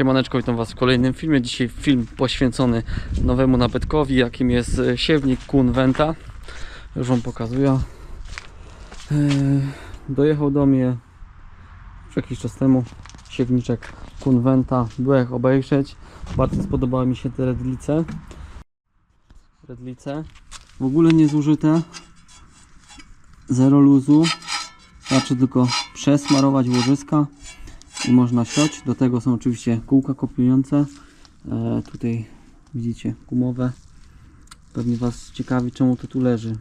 Siemaneczko, witam Was w kolejnym filmie. Dzisiaj film poświęcony nowemu nabytkowi, jakim jest e, siewnik Kun Venta. Już Wam pokazuję. E, Dojechał do mnie jakiś czas temu siewniczek Kun Venta. Byłem obejrzeć. Bardzo spodobały mi się te redlice. Redlice. W ogóle nie zużyte. Zero luzu. Znaczy tylko przesmarować łożyska i można siać. Do tego są oczywiście kółka kopiujące. E, tutaj widzicie gumowe. Pewnie Was ciekawi czemu to tu leży.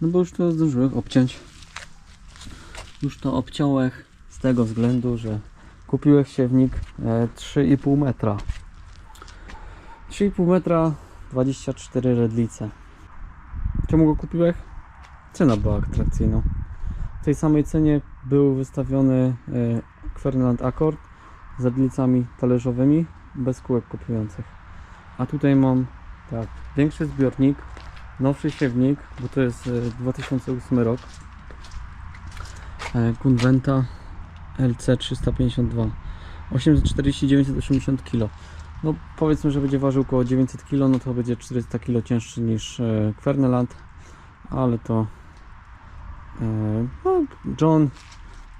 No bo już to zdążyłem obciąć. Już to obciąłem z tego względu, że kupiłem siewnik e, 3,5 metra. 3,5 metra 24 redlice. Czemu go kupiłeś? Cena była atrakcyjna. W tej samej cenie był wystawiony e, Kwerneland Accord z redlicami talerzowymi bez kółek kopiujących. A tutaj mam tak, większy zbiornik, nowszy siewnik, bo to jest e, 2008 rok. E, Kunventa LC 352 840-980 kg. No powiedzmy, że będzie ważył około 900 kg, no to będzie 400 kg cięższy niż e, Kwerneland, ale to e, no, John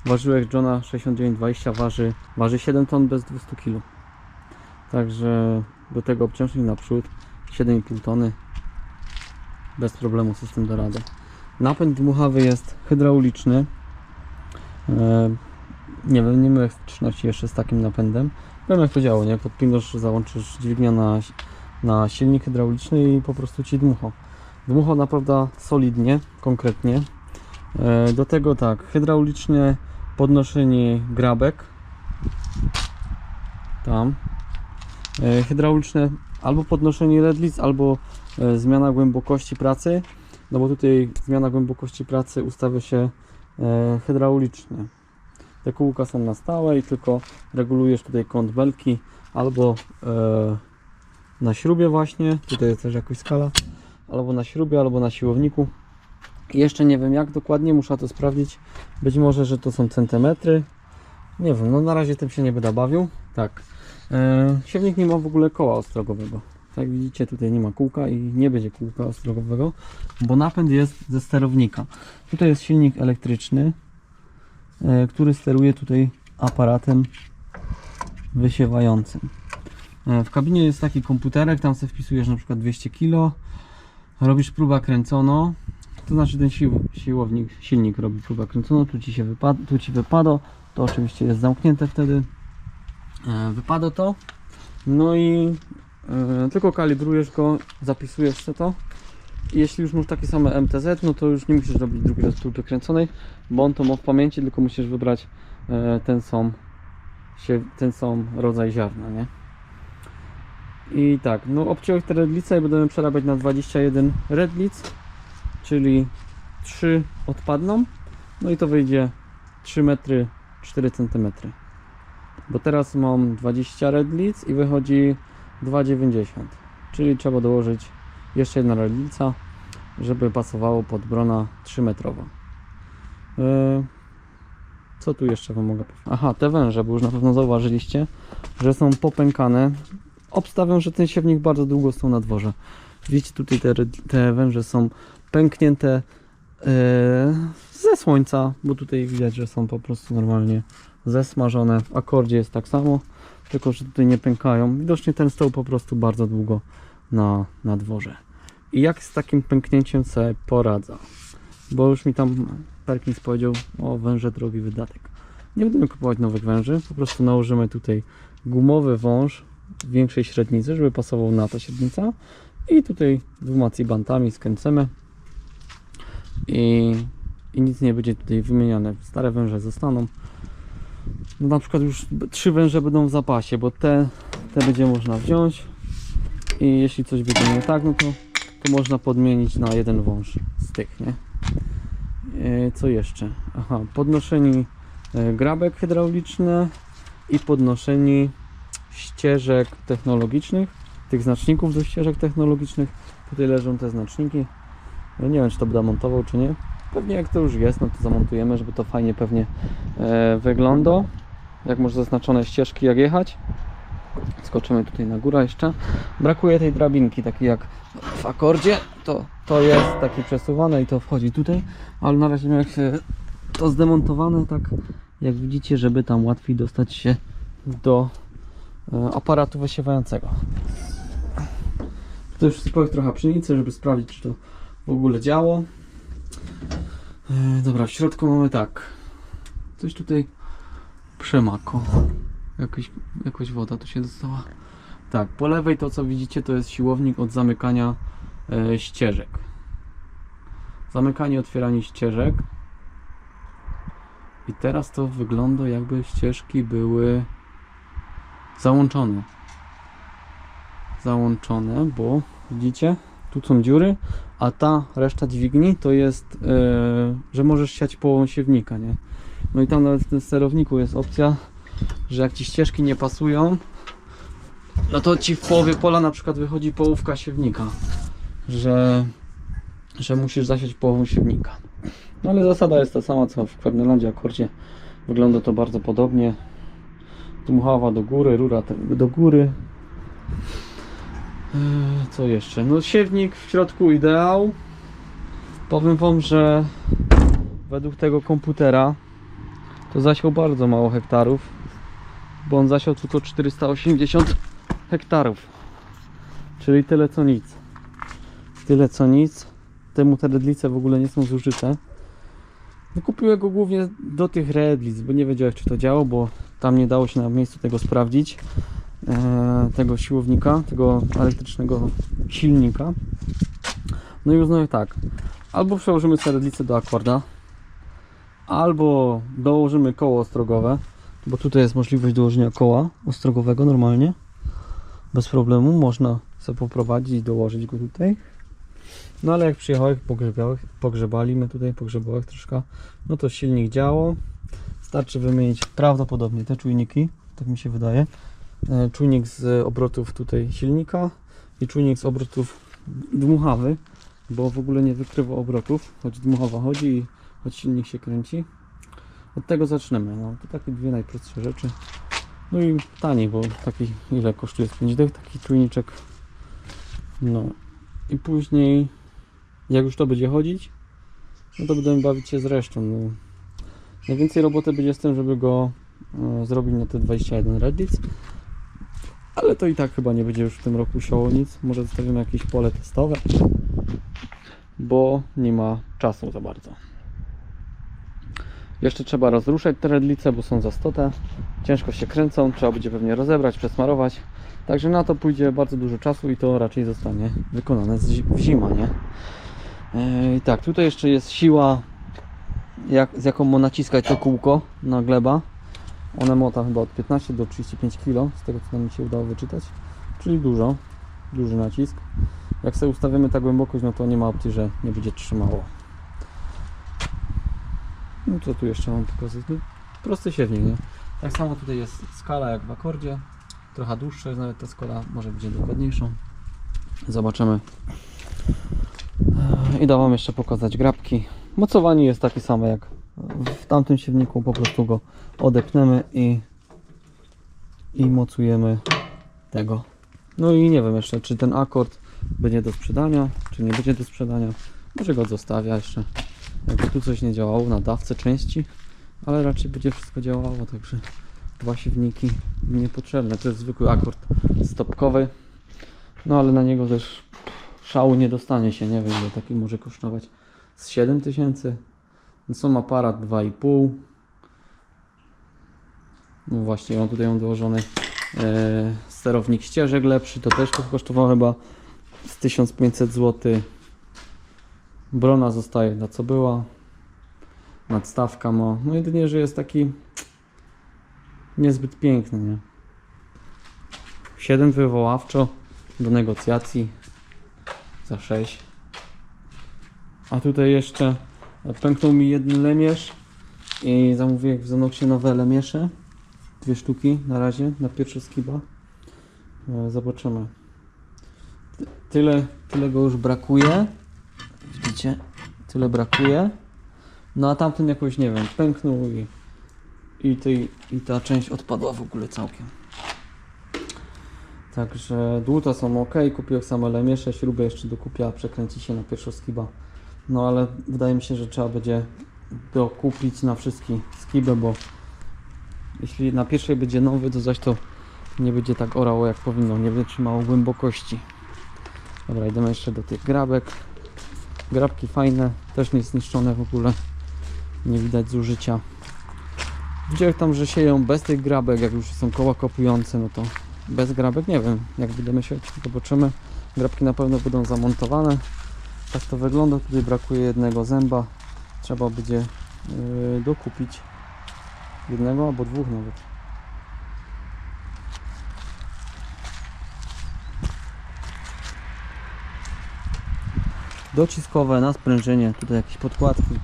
Ważyłek Johna 6920 waży, waży 7 ton bez 200 kg. Także do tego obciążnik naprzód 7,5 tony. Bez problemu system da radę. Napęd dmuchawy jest hydrauliczny. E, nie wiem, nie miałem styczności jeszcze z takim napędem. Wiem jak to działa, nie? Podpinasz, załączysz dźwignię na, na silnik hydrauliczny i po prostu ci dmuchał. Dmuchał naprawdę solidnie, konkretnie. E, Do tego tak, hydraulicznie podnoszenie grabek. Tam. E, Hydrauliczne albo podnoszenie redlic, albo e, zmiana głębokości pracy. No bo tutaj zmiana głębokości pracy ustawia się hydraulicznie. Te kółka są na stałe i tylko regulujesz tutaj kąt belki albo na śrubie właśnie, tutaj jest też jakaś skala, albo na śrubie, albo na siłowniku. Jeszcze nie wiem jak dokładnie, muszę to sprawdzić. Być może, że to są centymetry. Nie wiem, no na razie tym się nie będę bawił. Tak. E, siewnik nie ma w ogóle koła ostrogowego. Tak widzicie, tutaj nie ma kółka i nie będzie kółka ostrogowego, bo napęd jest ze sterownika. Tutaj jest silnik elektryczny, e, który steruje tutaj aparatem wysiewającym. E, w kabinie jest taki komputerek, tam sobie wpisujesz na przykład 200 kg, robisz próbę kręcono, to znaczy ten sił, siłownik, silnik robi próbę kręconą, tu ci się wypada, tu ci wypada, to oczywiście jest zamknięte wtedy, e, wypada to, no i e, tylko kalibrujesz go, zapisujesz sobie to. Jeśli już masz takie same MTZ, no to już nie musisz robić drugiej raz próby kręconej, bo on to ma w pamięci, tylko musisz wybrać e, ten sam, się, ten sam rodzaj ziarna, nie? I tak, no obciąłem te redlice i będziemy przerabiać na 21 redlic czyli 3 odpadną, no i to wyjdzie 3 metry 4 cm. Bo teraz mam 20 redlic i wychodzi 2,90 czyli trzeba dołożyć jeszcze jedna redlica, żeby pasowało pod brona 3 metrowa. Yy, co tu jeszcze Wam mogę powiedzieć? Aha, te węże, bo już na pewno zauważyliście, że są popękane. Obstawiam, że ten siewnik bardzo długo stał na dworze. Widzicie, tutaj te, te węże są pęknięte e, ze słońca, bo tutaj widać, że są po prostu normalnie zesmażone. W akordzie jest tak samo, tylko że tutaj nie pękają. Widocznie ten stał po prostu bardzo długo na, na dworze. I jak z takim pęknięciem sobie poradza? Bo już mi tam Perkins powiedział, o węże drogi wydatek. Nie będziemy kupować nowych węży, po prostu nałożymy tutaj gumowy wąż większej średnicy, żeby pasował na ta średnica i tutaj dwoma cibantami skręcemy i, i nic nie będzie tutaj wymieniane. Stare węże zostaną. No na przykład już trzy węże będą w zapasie, bo te, te będzie można wziąć i jeśli coś będzie nie tak, no to, to można podmienić na jeden wąż z tych, nie? E, Co jeszcze? Aha, podnoszenie e, grabek hydrauliczne i podnoszenie ścieżek technologicznych, tych znaczników do ścieżek technologicznych. Tutaj leżą te znaczniki. Ja nie wiem, czy to będę montował, czy nie. Pewnie jak to już jest, no to zamontujemy, żeby to fajnie pewnie e, wygląda. Jak może zaznaczone ścieżki, jak jechać. Skoczymy tutaj na górę jeszcze. Brakuje tej drabinki, takiej jak w akordzie. To, to jest takie przesuwane i to wchodzi tutaj, ale na razie jak się to zdemontowane, tak jak widzicie, żeby tam łatwiej dostać się do e, aparatu wysiewającego. To już spojrzę trochę pszenicy, żeby sprawdzić, czy to w ogóle działo. E, dobra, w środku mamy tak. Coś tutaj przemako. Jakaś, jakaś woda tu się dostała. Tak, po lewej to co widzicie to jest siłownik od zamykania e, ścieżek. Zamykanie, otwieranie ścieżek. I teraz to wygląda jakby ścieżki były załączone. Załączone, bo widzicie, tu są dziury, a ta reszta dźwigni to jest, e, że możesz siać połową siewnika, nie? No i tam nawet w tym sterowniku jest opcja, że jak ci ścieżki nie pasują, no to ci w połowie pola na przykład wychodzi połówka siewnika, że, że musisz zasiać połową siewnika. No ale zasada jest ta sama co w Kwernelandzie akordzie. Wygląda to bardzo podobnie. Dmuchawa do góry, rura do góry. Eee, Co jeszcze? No siewnik w środku ideał. Powiem wam, że według tego komputera to zasiał bardzo mało hektarów, bo on zasiał tylko 480 hektarów. Czyli tyle co nic. Tyle co nic. Temu te redlice w ogóle nie są zużyte. No kupiłem go głównie do tych redlic, bo nie wiedziałem czy to działo, bo tam nie dało się na miejscu tego sprawdzić. E, tego siłownika, tego elektrycznego silnika. No i uznałem tak. Albo przełożymy sobie redlicę do akorda, albo dołożymy koło ostrogowe, bo tutaj jest możliwość dołożenia koła ostrogowego normalnie. Bez problemu można sobie poprowadzić i dołożyć go tutaj. No ale jak pogrzebałeś, pogrzebaliśmy tutaj, pogrzebałeś troszkę, no to silnik działał. Starczy wymienić prawdopodobnie te czujniki, tak mi się wydaje. E, Czujnik z obrotów tutaj silnika i czujnik z obrotów dmuchawy, bo w ogóle nie wykrywa obrotów, choć dmuchawa chodzi i choć silnik się kręci. Od tego zaczniemy. No, to takie dwie najprostsze rzeczy. No i taniej, bo taki ile kosztuje z 5 dych, taki czujniczek. No i później jak już to będzie chodzić, no to będziemy bawić się z resztą. No. Najwięcej roboty będzie z tym, żeby go e, zrobić na te 21 redlic. Ale to i tak chyba nie będzie już w tym roku siało nic. Może zostawimy jakieś pole testowe, bo nie ma czasu za bardzo. Jeszcze trzeba rozruszać te redlice, bo są zastute. Ciężko się kręcą, trzeba będzie pewnie rozebrać, przesmarować. Także na to pójdzie bardzo dużo czasu i to raczej zostanie wykonane w zima, nie? Yy, tak, tutaj jeszcze jest siła, jak, z jaką ma naciskać to kółko na gleba. One mota chyba od 15 do 35 kg, z tego co nam się udało wyczytać. Czyli dużo, duży nacisk. Jak sobie ustawimy ta głębokość, no to nie ma opcji, że nie będzie trzymało. No co tu jeszcze mam pokazać? No, prosty siewnik, nie? Tak samo tutaj jest skala jak w akordzie. Trochę dłuższa jest nawet ta skala, może będzie dokładniejszą. Zobaczymy. Eee, Idę Wam jeszcze pokazać grabki. Mocowanie jest takie same jak w tamtym siewniku, po prostu go odepnemy i, i mocujemy tego. No i nie wiem jeszcze, czy ten akord będzie do sprzedania, czy nie będzie do sprzedania. Może go zostawia jeszcze. Jakby tu coś nie działało na dawce części, ale raczej będzie wszystko działało, także dwa siewniki niepotrzebne. To jest zwykły akord stopkowy, no ale na niego też szału nie dostanie się, nie wiem, bo taki może kosztować z 7000. Są aparat 2,5. No właśnie, mam tutaj mam dołożony e, sterownik ścieżek lepszy, to też to kosztowało chyba z 1500 zł. Brona zostaje na co była. Nadstawka ma. No jedynie, że jest taki niezbyt piękny, nie? 7 wywoławczo do negocjacji za 6. A tutaj jeszcze pęknął mi jeden lemierz i zamówiłem w Zanoxie nowe lemiesze. Dwie sztuki na razie, na pierwszy skiba. E, Zobaczymy. Ty- Tyle, tyle go już brakuje. Widzicie? Tyle brakuje. No a tamten jakoś, nie wiem, pęknął i, i, tej, i ta część odpadła w ogóle całkiem. Także dłuta są ok, kupiłem same lemiesze, śrubę jeszcze dokupiła, przekręci się na pierwszą skiba. No ale wydaje mi się, że trzeba będzie dokupić na wszystkie skiby, bo jeśli na pierwszej będzie nowy, to zaś to nie będzie tak orało jak powinno, nie będzie trzymało głębokości. Dobra, idziemy jeszcze do tych grabek. Grabki fajne, też nie zniszczone w ogóle. Nie widać zużycia. Widziałem tam, że sieją bez tych grabek, jak już są koła kopujące, no to bez grabek nie wiem, jak będziemy sieć, zobaczymy. Grabki na pewno będą zamontowane. Tak to wygląda, tutaj brakuje jednego zęba. Trzeba będzie yy, dokupić jednego albo dwóch nawet. Dociskowe na sprężynie, tutaj jakieś podkładki.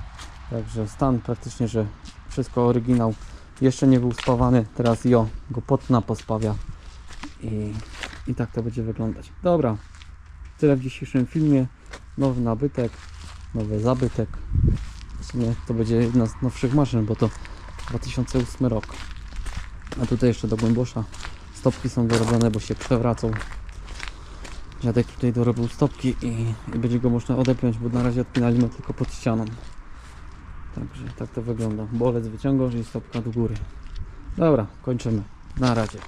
Także stan praktycznie, że wszystko oryginał. Jeszcze nie był spawany, teraz jo go potna pospawia i, i tak to będzie wyglądać. Dobra, tyle w dzisiejszym filmie. Nowy nabytek, nowy zabytek. W sumie to będzie jedna z nowszych maszyn, bo to 2008 rok. A tutaj jeszcze do głębosza stopki są dorobione, bo się przewracał. Dziadek tutaj dorobił stopki i, i będzie go można odepiąć, bo na razie odpinaliśmy tylko pod ścianą. Także tak to wygląda. Bolec wyciągasz i stopka do góry. Dobra, kończymy. Na razie.